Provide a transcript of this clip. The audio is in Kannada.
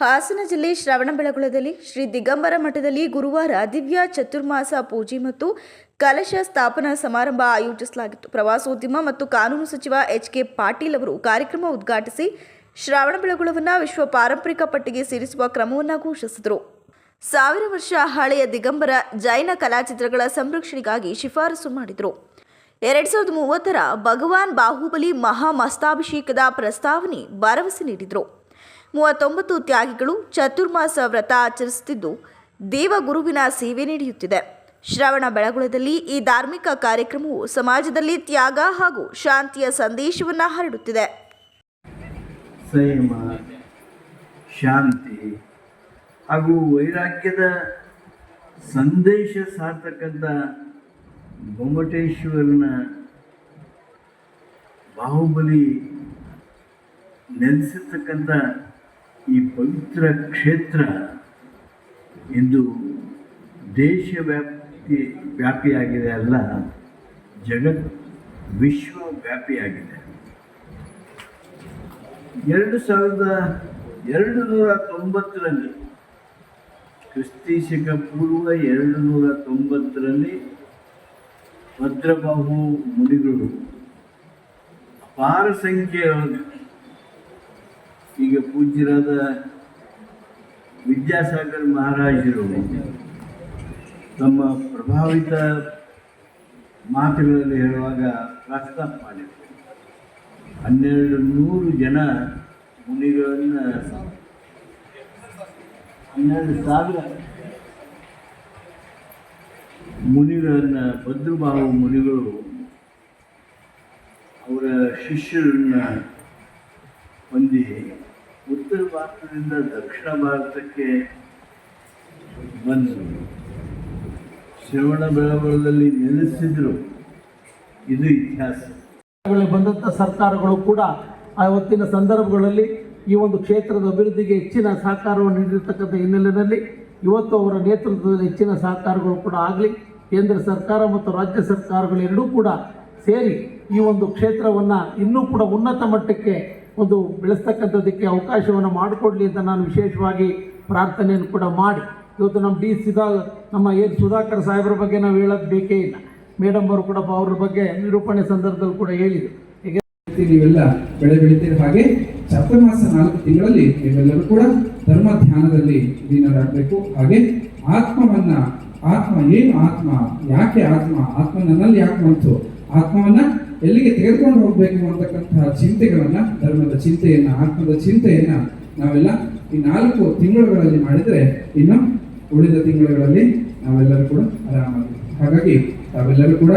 ಹಾಸನ ಜಿಲ್ಲೆ ಶ್ರವಣಬೆಳಗೊಳದಲ್ಲಿ ಶ್ರೀ ದಿಗಂಬರ ಮಠದಲ್ಲಿ ಗುರುವಾರ ದಿವ್ಯ ಚತುರ್ಮಾಸ ಪೂಜೆ ಮತ್ತು ಕಲಶ ಸ್ಥಾಪನಾ ಸಮಾರಂಭ ಆಯೋಜಿಸಲಾಗಿತ್ತು. ಪ್ರವಾಸೋದ್ಯಮ ಮತ್ತು ಕಾನೂನು ಸಚಿವ ಎಚ್ ಕೆ ಪಾಟೀಲ್ ಅವರು ಕಾರ್ಯಕ್ರಮ ಉದ್ಘಾಟಿಸಿ ಶ್ರವಣಬೆಳಗೊಳವನ್ನು ವಿಶ್ವ ಪಾರಂಪರಿಕ ಪಟ್ಟಿಗೆ ಸೇರಿಸುವ ಕ್ರಮವನ್ನು ಘೋಷಿಸಿದರು. ಸಾವಿರ ವರ್ಷ ಹಳೆಯ ದಿಗಂಬರ ಜೈನ ಕಲಾಚಿತ್ರಗಳ ಸಂರಕ್ಷಣೆಗಾಗಿ ಶಿಫಾರಸು ಮಾಡಿದರು. ಎರಡು ಸಾವಿರದ ಮೂವತ್ತರ ಭಗವಾನ್ ಬಾಹುಬಲಿ ಮಹಾಮಸ್ತಾಭಿಷೇಕದ ಪ್ರಸ್ತಾವನೆ ಭರವಸೆ ನೀಡಿದರು. ಮೂವತ್ತೊಂಬತ್ತು ತ್ಯಾಗಿಗಳು ಚತುರ್ಮಾಸ ವ್ರತ ಆಚರಿಸುತ್ತಿದ್ದು ದೇವಗುರುವಿನ ಸೇವೆ ನಡೆಯುತ್ತಿದೆ. ಶ್ರವಣ ಬೆಳಗುಳದಲ್ಲಿ ಈ ಧಾರ್ಮಿಕ ಕಾರ್ಯಕ್ರಮವು ಸಮಾಜದಲ್ಲಿ ತ್ಯಾಗ ಹಾಗೂ ಶಾಂತಿಯ ಸಂದೇಶವನ್ನು ಹರಡುತ್ತಿದೆ. ಸಂಯಮ, ಶಾಂತಿ ಹಾಗೂ ವೈರಾಗ್ಯದ ಸಂದೇಶ ಸಾರ್ತಕ್ಕಂಥ ಗೊಮ್ಮಟೇಶ್ವರನ ಬಾಹುಬಲಿ ನೆಲೆಸಿರ್ತಕ್ಕಂಥ ಈ ಪವಿತ್ರ ಕ್ಷೇತ್ರ ಇಂದು ದೇಶವ್ಯಾಪ್ತಿ ವ್ಯಾಪಿಯಾಗಿದೆ ಅಲ್ಲ, ಜಗತ್ ವಿಶ್ವವ್ಯಾಪಿಯಾಗಿದೆ. ಎರಡು ಸಾವಿರದ ಎರಡು ನೂರ ತೊಂಬತ್ತರಲ್ಲಿ ಕ್ರಿಸ್ತಿ ಶಕ ಪೂರ್ವ ಎರಡು ನೂರ ತೊಂಬತ್ತರಲ್ಲಿ ಭದ್ರಬಾಹು ಮುನಿಗಳು ಅಪಾರ ಸಂಖ್ಯೆಯೊಳಗೆ ಈಗ ಪೂಜ್ಯರಾದ ವಿದ್ಯಾಸಾಗರ್ ಮಹಾರಾಜರು ತಮ್ಮ ಪ್ರಭಾವಿತ ಮಾತುಗಳಲ್ಲಿ ಹೇಳುವಾಗ ಪ್ರಸ್ತಾಪ ಮಾಡಿದರು. ಹನ್ನೆರಡು ನೂರು ಜನ ಮುನಿಗಳನ್ನು ಹನ್ನೆರಡು ಸಾವಿರ ಮುನಿಗಳನ್ನು ಭದ್ರಭಾವ ಮುನಿಗಳು ಅವರ ಶಿಷ್ಯರನ್ನು ಹೊಂದಿ ಉತ್ತರ ಭಾರತದಿಂದ ದಕ್ಷಿಣ ಭಾರತಕ್ಕೆ ಬಂದರು. ಶ್ರವಣ ಬೆಳವಳದಲ್ಲಿ ನೆಲೆಸಿದ್ರು. ಇದು ಇತಿಹಾಸ. ಬಂದಂಥ ಸರ್ಕಾರಗಳು ಕೂಡ ಆವತ್ತಿನ ಸಂದರ್ಭಗಳಲ್ಲಿ ಈ ಒಂದು ಕ್ಷೇತ್ರದ ಅಭಿವೃದ್ಧಿಗೆ ಹೆಚ್ಚಿನ ಸಹಕಾರವನ್ನು ನೀಡಿರ್ತಕ್ಕಂಥ ಹಿನ್ನೆಲೆಯಲ್ಲಿ ಇವತ್ತು ಅವರ ನೇತೃತ್ವದಲ್ಲಿ ಹೆಚ್ಚಿನ ಸಹಕಾರಗಳು ಕೂಡ ಆಗಲಿ, ಕೇಂದ್ರ ಸರ್ಕಾರ ಮತ್ತು ರಾಜ್ಯ ಸರ್ಕಾರಗಳು ಎರಡೂ ಕೂಡ ಸೇರಿ ಈ ಒಂದು ಕ್ಷೇತ್ರವನ್ನು ಇನ್ನೂ ಕೂಡ ಉನ್ನತ ಮಟ್ಟಕ್ಕೆ ಒಂದು ಬೆಳೆಸ್ತಕ್ಕಂಥದ್ದಕ್ಕೆ ಅವಕಾಶವನ್ನು ಮಾಡಿಕೊಡ್ಲಿ ಅಂತ ನಾನು ವಿಶೇಷವಾಗಿ ಪ್ರಾರ್ಥನೆಯನ್ನು ಕೂಡ ಮಾಡಿ. ಇವತ್ತು ನಮ್ಮ ಡಿ ಸುಧಾ, ನಮ್ಮ ಎನ್ ಸುಧಾಕರ್ ಸಾಹೇಬ್ರ ಬಗ್ಗೆ ನಾವು ಹೇಳೋದು ಬೇಕೇ ಇಲ್ಲ. ಮೇಡಮ್ ಅವರು ಕೂಡ ಅವ್ರ ಬಗ್ಗೆ ನಿರೂಪಣೆ ಸಂದರ್ಭದಲ್ಲಿ ಕೂಡ ಹೇಳಿದರು. ರೀತಿ ನೀವೆಲ್ಲ ಬೆಳೆ ಬೆಳಿತೀರಿ ಹಾಗೆ ಚತುರ್ಮಾಸ ನಾಲ್ಕು ತಿಂಗಳಲ್ಲಿ ನೀವೆಲ್ಲರೂ ಕೂಡ ಧರ್ಮ ಧ್ಯಾನದಲ್ಲಿ ಲೀನರಾಗಬೇಕು. ಹಾಗೆ ಆತ್ಮವನ್ನ, ಆತ್ಮ ಏನು ಆತ್ಮ, ಯಾಕೆ ಆತ್ಮ ಆತ್ಮ ನನ್ನಲ್ಲಿ ಯಾಕೆ ಬಂತು? ಆತ್ಮವನ್ನ ಎಲ್ಲಿಗೆ ತೆಗೆದುಕೊಂಡು ಹೋಗಬೇಕು ಅಂತಕ್ಕಂತಹ ಚಿಂತೆಗಳನ್ನ, ಧರ್ಮದ ಚಿಂತೆಯನ್ನ, ಆತ್ಮದ ಚಿಂತೆಯನ್ನ ನಾವೆಲ್ಲ ಈ ನಾಲ್ಕು ತಿಂಗಳುಗಳಲ್ಲಿ ಮಾಡಿದ್ರೆ ಇನ್ನು ಉಳಿದ ತಿಂಗಳುಗಳಲ್ಲಿ ನಾವೆಲ್ಲರೂ ಕೂಡ ಆರಾಮಾಗಿ ಹಾಗಾಗಿ ನಾವೆಲ್ಲರೂ ಕೂಡ